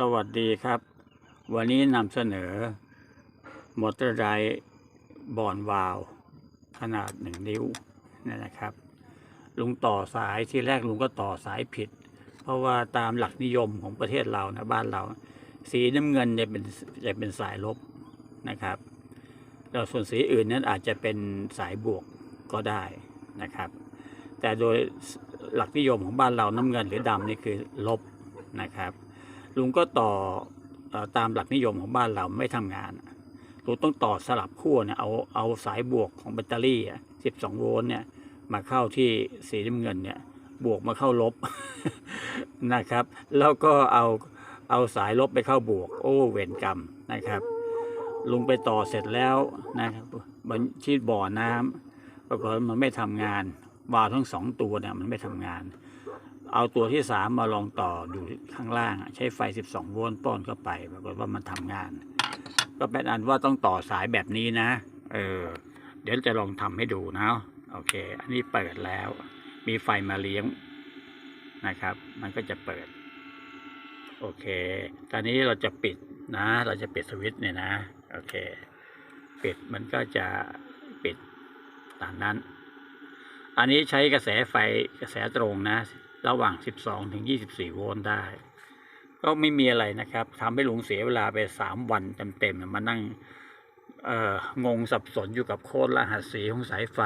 สวัสดีครับ วันนี้นำเสนอ มอเตอร์ไดบอนวาลวขนาดหนึ่งนิ้วนั่นนะครับ ลุงต่อสายที่แรกลุงก็ต่อสายผิด เพราะว่าตามหลักนิยมของประเทศเรานะบ้านเรา สีน้ำเงินจะเป็นจะเป็นสายลบนะครับแล้วส่วนสีอื่นนั้นอาจจะเป็นสายบวกก็ได้นะครับ แต่โดยหลักนิยมของบ้านเราน้ำเงินหรือดำนี่คือลบนะครับ ลุงก็ต่ออตามหลักนิยมของบ้านเราไม่ทำงานลุงต้องต่อสลับขั้วเนี่ยเอาเอาสายบวกของแบตเตอรี่อะ12โวลต์เนี่ยมาเข้าที่สีน้ำเงินเนี่ยบวกมาเข้าลบนะครับ แล้วก็เอาเอาสายลบไปเข้าบวก โอ้เวรกรรมนะครับ ลุงไปต่อเสร็จแล้วนะครับบัญชีบ่อน้ำปรากฏมันไม่ทำงานวาทั้งสองตัวเนี่ยมันไม่ทำงาน เอาตัวที่สามมาลองต่อดูข้างล่าง ใช้ไฟ 12 โวลต์ป้อนเข้าไปปรากฏว่ามันทำงาน ก็เป็นอันว่าต้องต่อสายแบบนี้นะ เออ เดี๋ยวจะลองทำให้ดูนะ โอเค อันนี้เปิดแล้ว มีไฟมาเลี้ยงนะครับ มันก็จะเปิด โอเค ตอนนี้เราจะปิดนะ เราจะปิดสวิตช์เนี่ยนะ โอเค ปิดมันก็จะปิดตามนั้น อันนี้ใช้กระแสไฟกระแสตรงนะ ระหว่าง 12 ถึง 24 โวลต์ได้ ก็ไม่มีอะไรนะครับทำให้ลุงเสียเวลาไป 3 วันเต็มๆมานั่งงงสับสนอยู่กับโค้ดรหัสสีของสายไฟ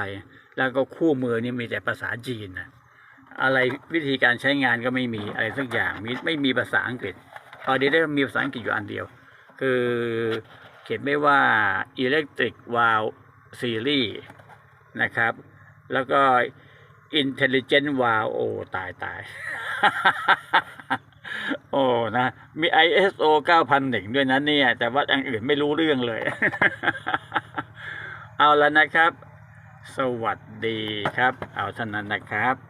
แล้วก็คู่มือนี่มีแต่ภาษาจีนนะอะไรวิธีการใช้งานก็ไม่มีอะไรสักอย่างมีไม่มีภาษาอังกฤษตอนนี้ได้มีภาษาอังกฤษอยู่อันเดียว คือเขียนไม่ว่า electric valve series นะครับ แล้วก็ อินเทลเจนต์วาโอตายตายโอ้นะ มี ISO 9001 ด้วยนะเนี่ย แต่ว่าอย่างอื่นไม่รู้เรื่องเลย เอาแล้วนะครับ สวัสดีครับ เอาเท่านั้นนะครับ